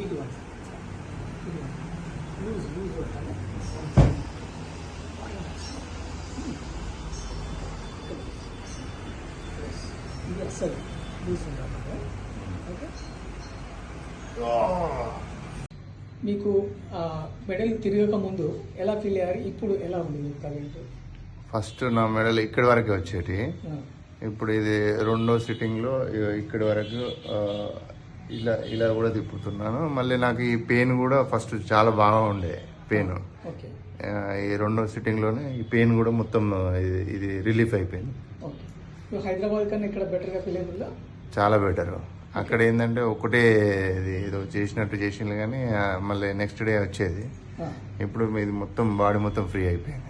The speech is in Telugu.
ఇటు లూజ్ లూజ్ లూజ్ ఓకే మీకు మెడల్ తిరగక ముందు ఎలా ఫీల్ అయ్యారు? ఇప్పుడు ఎలా ఉంది మీకు ఫస్ట్ నా మెడల్ ఇక్కడి వరకే వచ్చేటి. ఇప్పుడు ఇది రెండో సిట్టింగ్లో ఇక్కడి వరకు ఇలా ఇలా కూడా తిప్పుతున్నాను. మళ్ళీ నాకు ఈ పెయిన్ కూడా ఫస్ట్ చాలా బాగా ఉండే పెయిన్. ఈ రెండో సిట్టింగ్లోనే ఈ పెయిన్ కూడా మొత్తం ఇది రిలీఫ్ అయిపోయింది. ఓకే. ఇప్పుడు హైదరాబాద్ కన్నా ఇక్కడ బెటర్గా ఫీల్ అవుతుందా చాలా బెటర్ అక్కడ ఏంటంటే ఒకటే ఇది ఏదో చేసినట్టు చేసింది కానీ మళ్ళీ నెక్స్ట్ డే వచ్చేది. ఇప్పుడు ఇది మొత్తం బాడీ మొత్తం ఫ్రీ అయిపోయింది.